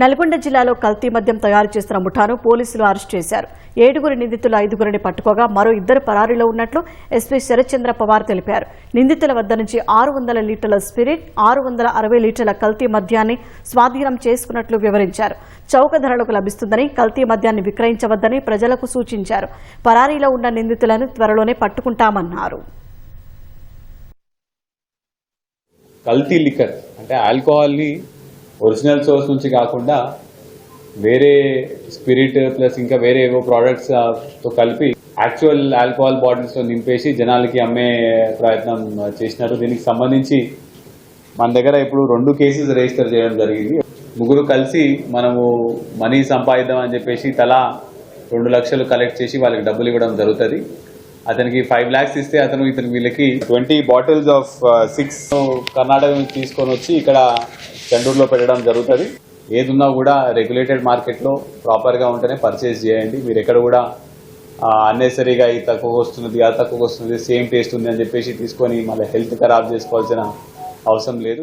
నల్గొండ జిల్లాలో కల్తీ మద్యం తయారు చేస్తున్న ముఠాను పోలీసులు అరెస్ట్ చేశారు. ఏడుగురు నిందితులు ఐదుగురిని పట్టుకోగా మరో ఇద్దరు పరారీలో ఉన్నట్లు ఎస్పీ శరత్చంద్ర పవార్ తెలిపారు. నిందితుల వద్ద నుంచి ఆరు వందల లీటర్ల స్పిరిట్ ఆరు వందల అరవై లీటర్ల కల్తీ మద్యాన్ని స్వాధీనం చేసుకున్నట్లు వివరించారు. చౌక ధరలకు లభిస్తుందని కల్తీ మద్యాన్ని విక్రయించవద్దని ప్రజలకు సూచించారు. పరారీలో ఉన్న నిందితులను త్వరలోనే పట్టుకుంటామన్నారు. కల్తీ లిక్కర్ అంటే ఆల్కహాల్ని ఒరిజినల్ సోర్స్ నుంచి కాకుండా వేరే స్పిరిట్ ప్లస్ ఇంకా వేరే ఏవో ప్రోడక్ట్స్తో కలిపి యాక్చువల్ ఆల్కహాల్ బాటిల్స్తో నింపేసి జనాలకి అమ్మే ప్రయత్నం చేసినారు. దీనికి సంబంధించి మన దగ్గర ఇప్పుడు రెండు కేసెస్ రిజిస్టర్ చేయడం జరిగింది. ముగ్గురు కలిసి మనము మనీ సంపాదిద్దాం అని చెప్పేసి తలా రెండు లక్షలు కలెక్ట్ చేసి వాళ్ళకి డబ్బులు ఇవ్వడం జరుగుతుంది. అతనికి ఫైవ్ ల్యాక్స్ ఇస్తే అతను ఇతను వీళ్ళకి twenty bottles of six Karnataka నుంచి తీసుకొని వచ్చి ఇక్కడ చెండూరులో పెట్టడం జరుగుతుంది. ఏదున్నా కూడా రెగ్యులేటెడ్ మార్కెట్లో ప్రాపర్గా ఉంటేనే పర్చేస్ చేయండి. మీరు ఎక్కడ కూడా అన్నెసరీగా ఇది తక్కువ వస్తున్నది అది తక్కువ వస్తుంది సేమ్ టేస్ట్ ఉంది అని చెప్పేసి తీసుకొని మళ్ళీ హెల్త్ ఖరాబ్ చేసుకోవాల్సిన అవసరం లేదు.